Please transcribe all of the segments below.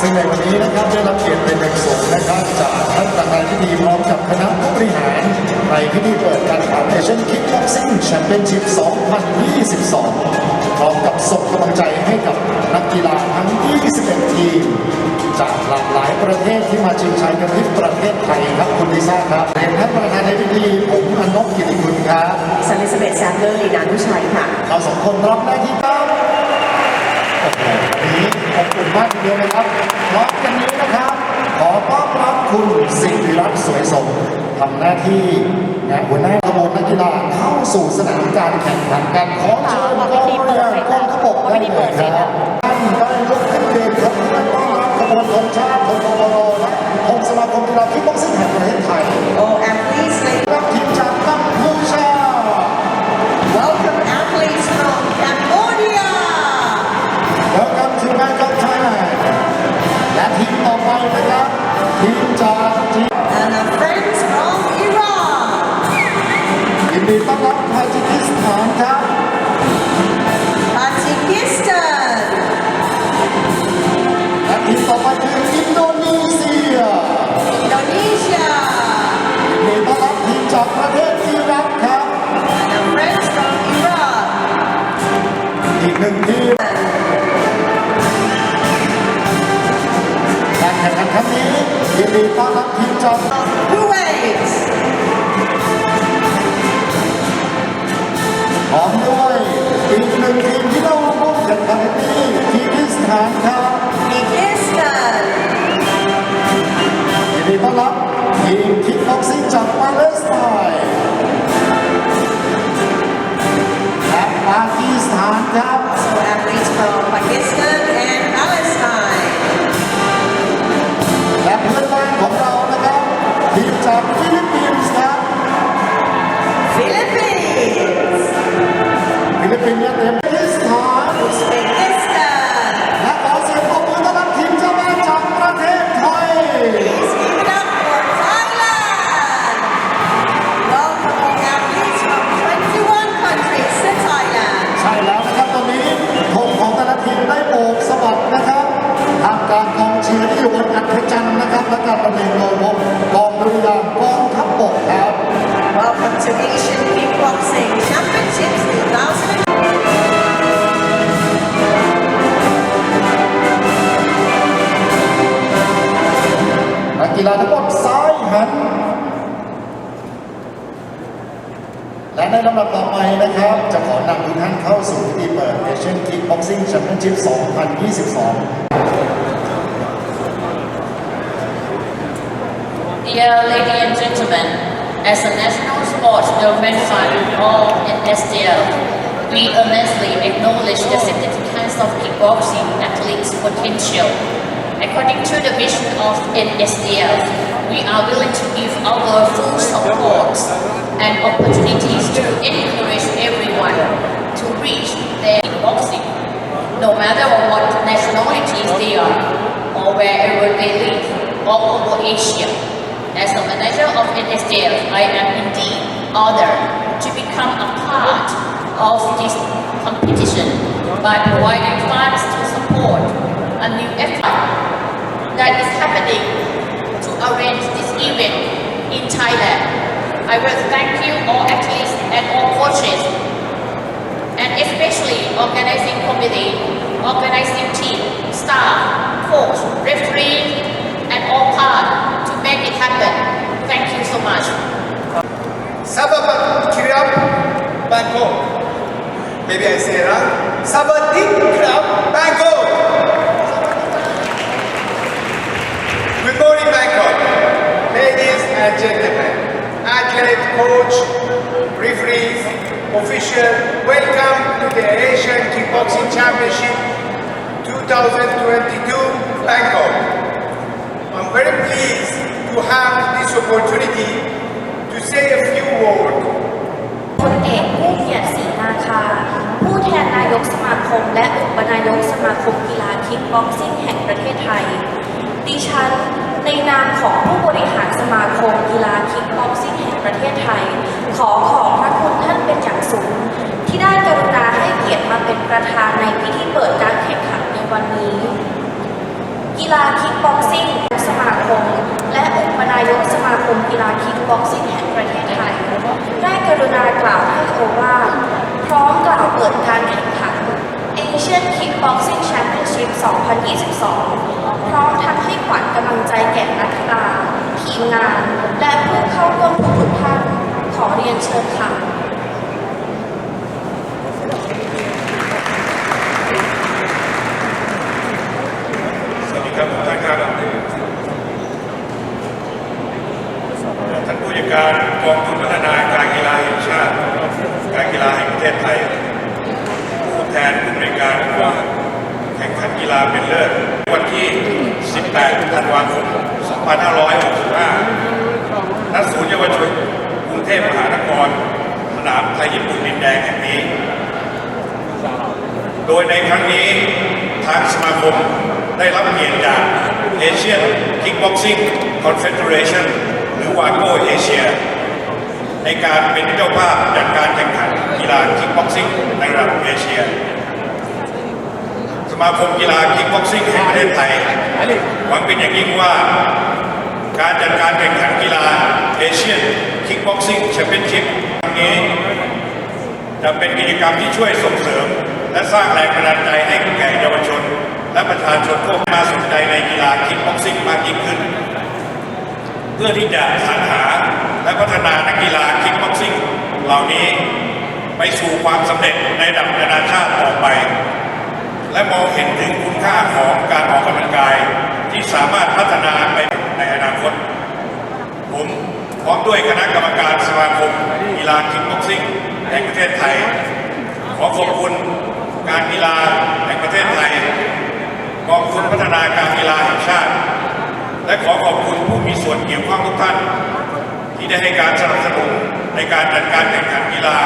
ซึ่งในวันนี้นะครับได้รับเกียรติเป็นอย่างสูงนะครับจากท่านประธานพิธีพร้อมกับคณะผู้บริหาร ในพิธีเปิดการแข่งขันเอเชียนคิกบ็อกซิ่งแชมเปี้ยนชิพ 2022 พร้อมกับส่งกำลังใจให้กับนักกีฬาทั้ง 21 ทีม จากหลากหลายประเทศที่มาชิงชัยกันที่ประเทศไทยครับคุณลิซ่าครับเรียนท่านประธานในพิธีผมอนบกิติคุณครับสันลิสเบตแซมเลอร์ลีนานุชัยค่ะ เราสองคนรับหน้าที่ครับโอ้โหวันนี้ข อบคุณมากทีเดียวนะครับพร้อมกันนี้นะครับ ขอต้อนรับคุณสิริรัตน์สวยสมทำหน้าที่นะหัวหน้าขบวนนักกีฬาเข้าสู่สนามการแข่งขันกันขอเชิญกองเรือกองทพบกได้เลยครับท่านได้ลุกขึ้นยืนครับต้อนรับขบวนธงชาติธงกบลและธงสมาคมกีฬาคิกบ็อกซิ่งแห่งประเทศไทย ดีต้อนรับทาจิกิสถานครับ Tajikistan. และทีมต่อไปคืออินโดนีเซีย Indonesia. ยินดีต้อนรับทีมจากประเทศอิรักครับ And our friends from Iraq. อีกหนึ่งทีมการแข่งขันครั้งนี้ยินดีต้อนรับทีมจาก Kuwait. พร้อมด้วยอีกหนึ่งทีมที่เข้าร่วมแข่งขันนี้คีกิสถานครับ Kyrgyzstan. ยินดีต้อนรับทีมคิกบ็อกซิ่งจากปาเลสไตน์และปากีสถานครับ So athletes from Pakistan and Palestine. และเพื่อนบ้านของเรานะครับทีมจากฟิ Kickboxing Championship 2022 Dear ladies and gentlemen, as a national development fund or an SDL, we earnestly acknowledge the significance of kickboxing athletes' potential. According to the vision of NSDL, we are willing to give our full support and opportunities to encourage everyone to reach their kickboxing, no matter what nationalities they are or wherever they live all over Asia. As the manager of NSDF, I am indeed honored to become a part of this competition by providing funds to support a new effort that is happening to arrange this event in Thailand. I will thank you all athletes and all coaches especially organizing committee, organizing team, staff, coach, referee, and all part to make it happen. Thank you so much. Sababat Kirap Bangkok. Maybe I say it wrong. Sabadik Kirap Bangkok. Good morning, Bangkok. Ladies and gentlemen, athlete, coach, official, welcome to the Asian Kickboxing Championship 2022 Bangkok. I'm very pleased to have this opportunity to say a few words พลเอกผู้เกียรติศรีนาคา ผู้แทนนายกสมาคม และอุปนายกสมาคมกีฬาคิกบ็อกซิ่งแห่งประเทศไทย ดิฉันในนามของผู้บริหารสมาคมกีฬาคิกบ็อกซิ่งแห่งประเทศไทย ขอขอบพระคุณท่านเป็นอย่างสูง ที่ได้กรุณาให้เกียรติมาเป็นประธานในพิธีเปิดการแข่งขันในวันนี้ กีฬาคิกบ็อกซิ่งสมาคม และอุปนายกสมาคมกีฬาคิกบ็อกซิ่งแห่งประเทศไทย ได้กรุณากล่าวให้โอวาพร้อมกล่าวเปิดการแข่งขัน Asian Kickboxing Championship 2022 พร้อมทั้งให้ขวัญกำลังใจแก่นักกีฬาทีมงาน และผู้เข้าร่วมทุกท่าน อเรียนเชิญค่ะ สวัสดีครับท่านครับท่านผู้จัดการกองทุนพัฒนาการกีฬาแห่งชาติ การกีฬาแห่งประเทศไทย ผู้แทนผู้บริการแข่งขันกีฬาเป็นเลิศวันที่ 18 ธันวาคม 2565ณศูนย์เยาวชน รุงเทพมหานครสนามไทยญี่ปุ่นดินแดงแห่งนี้ โดยในครั้งนี้ทางสมาคมได้รับเกียรติจาก Asian Kickboxing Confederation หรือวาโกเอเชียในการเป็นเจ้าภาพจัดการแข่งขันกีฬาคิกบ็อกซิ่งในระดับเอเชีย สมาคมกีฬาคิกบ็อกซิ่งแห่งประเทศไทยหวังเป็นอย่างยิ่งว่า การจัดการแข่งขันกีฬาเอเชียน คิกบ็อกซิ่งแชมเปี้ยนชิพครั้งนี้ จะเป็นกิจกรรมที่ช่วยส่งเสริม และสร้างแรงบันดาลใจให้แก่เยาวชน และประชาชนทั่วมาสนใจในกีฬาคิกบ็อกซิ่งมากยิ่งขึ้น เพื่อที่จะสรรหาและพัฒนานักกีฬาคิกบ็อกซิ่งเหล่านี้ไปสู่ความสำเร็จในระดับนานาชาติต่อไป และมองเห็นถึงคุณค่าของการออกกำลังกาย ที่สามารถพัฒนาไปในอนาคต ผมพร้อมด้วยคณะ กรรมการสมาคมกีฬาคิกบ็อกซิ่งแห่งประเทศไทย ขอขอบคุณการกีฬาแห่งประเทศไทยกองทุนพัฒนาการกีฬาแห่งชาติ และขอขอบคุณผู้มีส่วนเกี่ยวข้องทุกท่าน ที่ได้ให้การสนับสนุนในการจัดการแข่งขันกีฬา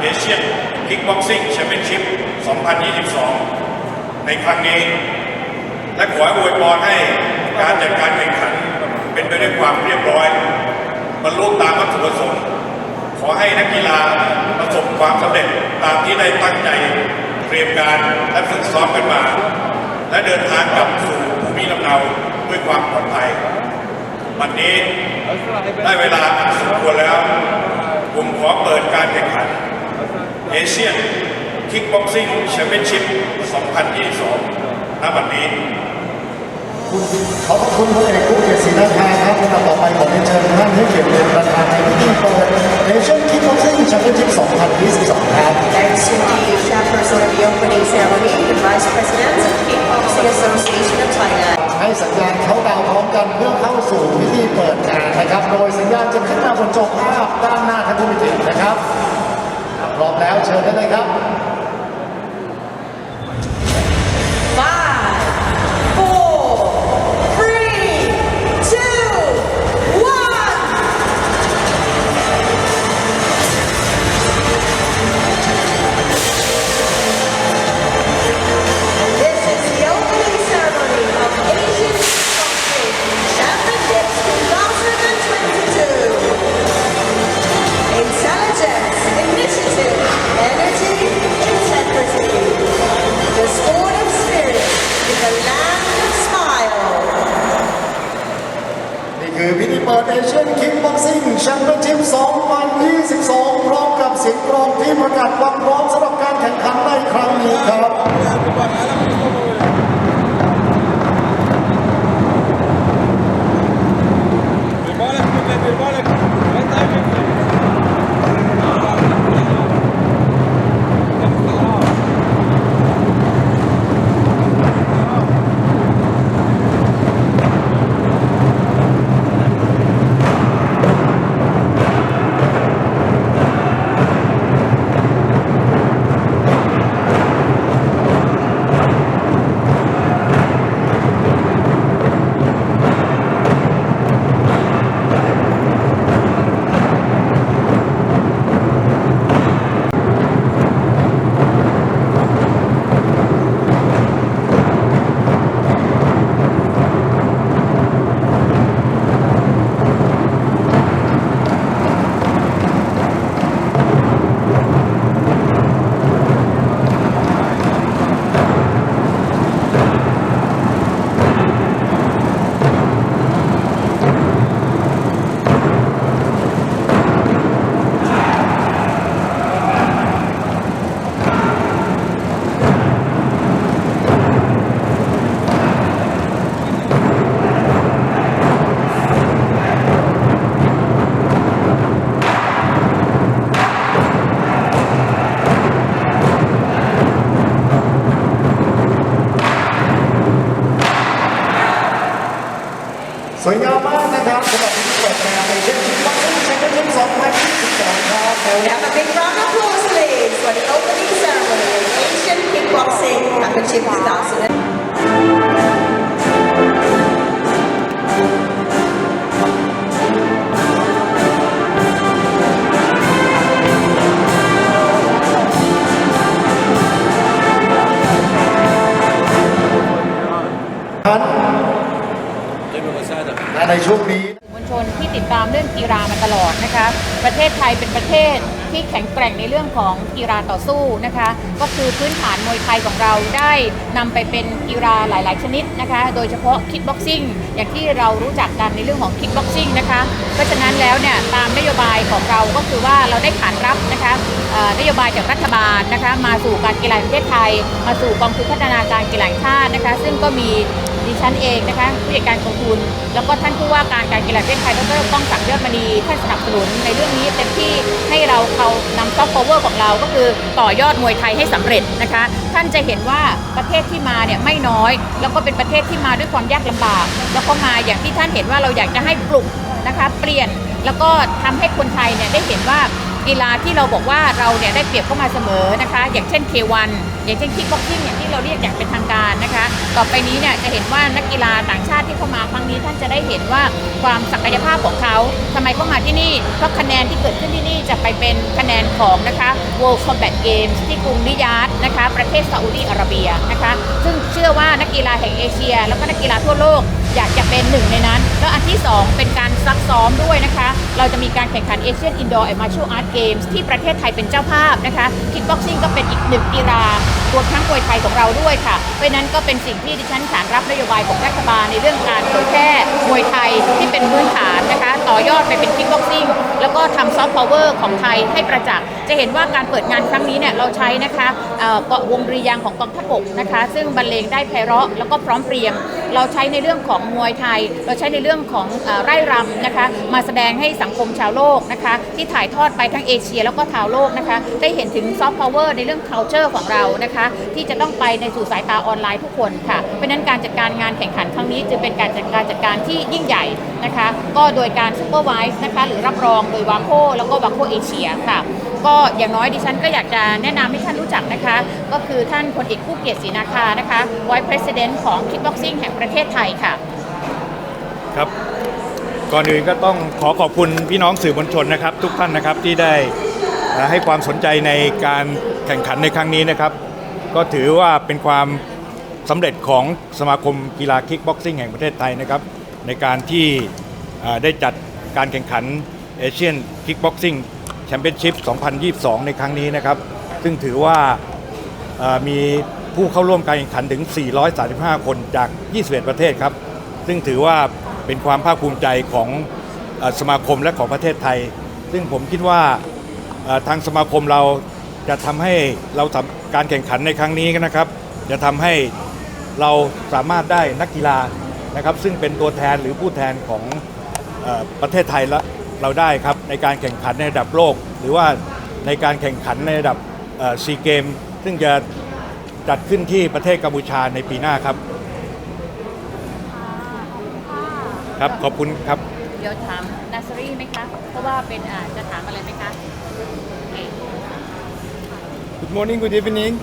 เอเชียนคิกบ็อกซิ่งแชมเปี้ยนชิพ 2022 ในครั้งนี้ และขออวยพรให้การจัดการแข่งขันเป็นไปด้วยความเรียบร้อย บรรลุตามวัตถุประสงค์ ขอให้นักกีฬาประสบความสำเร็จตามที่ได้ตั้งใจเตรียมการและฝึกซ้อมกันมา และเดินทางกลับสู่ภูมิลำเนาด้วยความปลอดภัย วันนี้ได้เวลาสมควรแล้ว ผมขอเปิดการแข่งขันเอเชียนคิกบ็อกซิ่งแชมเปี้ยนชิพ 2022 ณ บัดนี้ ขอบคุณพลเอกกุเกียรติศรีนาคาครับลำต่อไปขอเรียนเชิญท่านให้เกียรติเป็นประธานในพิธีเปิด Asian Kickboxing Championship 2022 ครับ Next to the chairperson of the opening ceremony, the Vice President of Kickboxing Association of Thailand. ให้สัญญาณเขาดาวพร้อมกันเพื่อเข้าสู่พิธีเปิดงานนะครับ โดยสัญญาณจะขึ้นมาบนจอภาพด้านหน้าท่านผู้มีเกียรตินะครับพร้อมแล้วเชิญได้เลยครับ คือพิธีเปิดเอเชียนคิกบ็อกซิ่งแชมเปี้ยนชิพ 2022 พร้อมกับเสียงกรองที่ประกาศความพร้อมสำหรับการแข่งขันในครั้งนี้ครับ Championship 2000. ประเทศไทยเป็นประเทศที่แข็งแกร่งในเรื่องของกีฬาต่อสู้นะคะ ก็คือพื้นฐานมวยไทยของเราได้นำไปเป็นกีฬาหลาย ๆ ชนิดนะคะ โดยเฉพาะคิกบ็อกซิ่งอย่างที่เรารู้จักกันในเรื่องของคิกบ็อกซิ่งนะคะเพราะฉะนั้นแล้วเนี่ยตามนโยบายของเราก็คือว่าเราได้ขานรับนะคะนโยบายจากรัฐบาลนะคะ มาสู่การกีฬาประเทศไทย มาสู่กองทุนพัฒนาการกีฬาชาตินะคะ ซึ่งก็มี ดิฉันเองนะคะผู้จัดการกองทุน แล้วก็ท่านผู้ว่าการการกีฬาประเทศไทยดรก้องศักดิ์ยอดมณีท่านสนับสนุนในเรื่องนี้เต็มที่ให้เราเขานำซอฟต์พาวเวอร์ของเราก็คือต่อยอดมวยไทยให้สำเร็จนะคะ ท่านจะเห็นว่าประเทศที่มาเนี่ยไม่น้อย แล้วก็เป็นประเทศที่มาด้วยความยากลำบาก แล้วก็มาอย่างที่ท่านเห็นว่าเราอยากจะให้ปลุกนะคะเปลี่ยนแล้วก็ทำให้คนไทยเนี่ยได้เห็นว่า กีฬาที่เราบอกว่าเราเนี่ยได้เปรียบเข้ามาเสมอนะคะ อย่างเช่น K1 อย่างเช่นคิกบ็อกซิ่งอย่างที่เราเรียกอย่างเป็นทางการนะคะ ต่อไปนี้เนี่ยจะเห็นว่านักกีฬาต่างชาติที่เข้ามาครั้งนี้ท่านจะได้เห็นว่าความศักยภาพของเขาทำไมเข้ามาที่นี่เพราะคะแนนที่เกิดขึ้นที่นี่จะไปเป็นคะแนนของนะคะ World Combat Games ที่กรุงริยาดนะคะ ประเทศซาอุดีอาระเบียนะคะ ซึ่งเชื่อว่านักกีฬาแห่งเอเชีย แล้วก็นักกีฬาทั่วโลก อยากจะเป็นหนึ่งในนั้น แล้วอันที่ 2 เป็นการซักซ้อมด้วยนะคะ เราจะมีการแข่งขันเอเชียนอินดอร์แอนด์มาร์ชัลอาร์ตเกมส์ที่ประเทศไทยเป็นเจ้าภาพนะคะคิกบ็อกซิ่งก็เป็นอีกหนึ่งกีฬารวมทั้งมวยไทยของเราด้วยค่ะ เพราะนั้นก็เป็นสิ่งที่ดิฉันขานรับนโยบายของรัฐบาลในเรื่องการเผยแพร่มวยไทยที่เป็นพื้นฐานนะคะ ต่อยอดไปเป็นคิกบ็อกซิ่งแล้วก็ทำซอฟต์พาวเวอร์ของไทยให้ประจักษ์จะเห็นว่าการเปิดงานครั้งนี้เนี่ยเราใช้นะคะเอ่อเกาะวงรียางของกองทัพบกนะคะ ซึ่งบรรเลงได้ไพเราะแล้วก็พร้อมเพรียง เราใช้ในเรื่องของมวยไทย เราใช้ในเรื่องของอไร่รำนะคะ มาแสดงให้สังคมชาวโลกนะคะ ที่ถ่ายทอดไปทั้งเอเชียแล้วก็ชาวโลกนะคะ ได้เห็นถึงซอฟต์พาวเวอร์ในเรื่อง culture ของเรานะคะ ที่จะต้องไปในสู่สายตาออนไลน์ทุกคนค่ะ เพราะนั้นการจัดการงานแข่งขันครั้งนี้จึงเป็นการจัดการจัดการที่ยิ่งใหญ่นะคะ ก็โดยการซูเปอร์ไวส์นะคะหรือรับรองโดยวาโคแล้วก็วาโคเอเชียค่ะก็อย่างน้อยดิฉันก็อยากจะแนะนำให้ท่านรู้จักนะคะ ก็คือท่านพลเอกผู้เกียรติศรีนาคานะคะ Vice President ของ Kickboxing แห่งประเทศไทยค่ะ ครับ ก่อนอื่นก็ต้องขอขอบคุณพี่น้องสื่อมวลชนนะครับ ทุกท่านนะครับที่ได้ให้ความสนใจในการแข่งขันในครั้งนี้นะครับ ก็ถือว่าเป็นความสำเร็จของสมาคมกีฬาคิกบ็อกซิ่งแห่งประเทศไทยนะครับ ในการที่ได้จัดการแข่งขันเอเชียนคิกบ็อกซิ่งแชมเปี้ยนชิพ 2022 ในครั้งนี้นะครับ ซึ่งถือว่ามีผู้เข้าร่วมการแข่งขันถึง 435 คนจาก 21 ประเทศครับ ซึ่งถือว่า เป็นความภาคภูมิใจของสมาคมและของประเทศไทย ซึ่งผมคิดว่าทางสมาคมเราจะทำให้เราทำการแข่งขันในครั้งนี้นะครับ จะทำให้เราสามารถได้นักกีฬานะครับ ซึ่งเป็นตัวแทนหรือผู้แทนของอประเทศไทยและเราได้ครับในการแข่งขันในระดับโลก หรือว่าในการแข่งขันในระดับซีเกมซึ่งจะจัดขึ้นที่ประเทศกัมพูชาในปีหน้าครับ Good morning, good evening.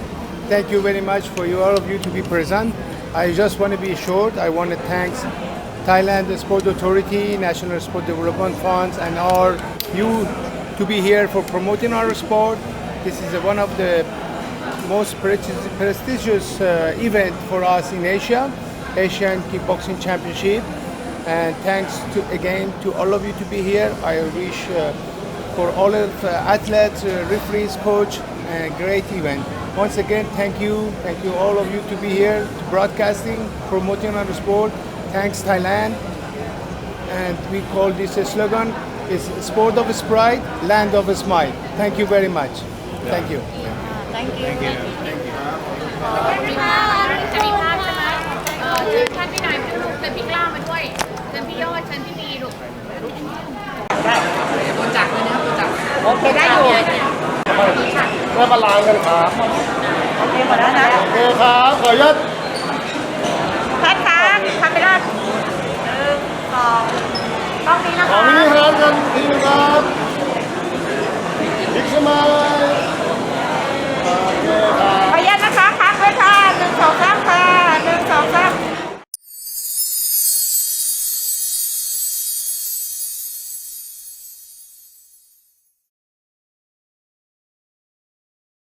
Thank you very much for you, all of you to be present. I just want to be short. I want to thank Thailand Sport Authority, National Sport Development Funds, and all you to be here for promoting our sport. This is one of the most prestigious, prestigious uh, event for us in Asia, Asian Kickboxing Championship. And thanks to, again to all of you to be here. I wish uh, for all of uh, athletes, uh, referees, coach, a great event. Once again, thank you, thank you all of you to be here, to broadcasting, promoting our sport. Thanks Thailand, and we call this a slogan: "Is sport of pride, land of a smile." Thank you very much. Yeah. Thank you. Uh, thank you. Thank you. Thank you. Thank you. เพื่ปบาลานกันครับโอเคหมดแล้วนะโอเคครับขออนุญาตแพทค่ะทำไปแล้วหนึ่งสองต้องมีนะขอคะมินิฮาร์ดกันทีนะครับบิ๊กใช่ไหมโอเคครับ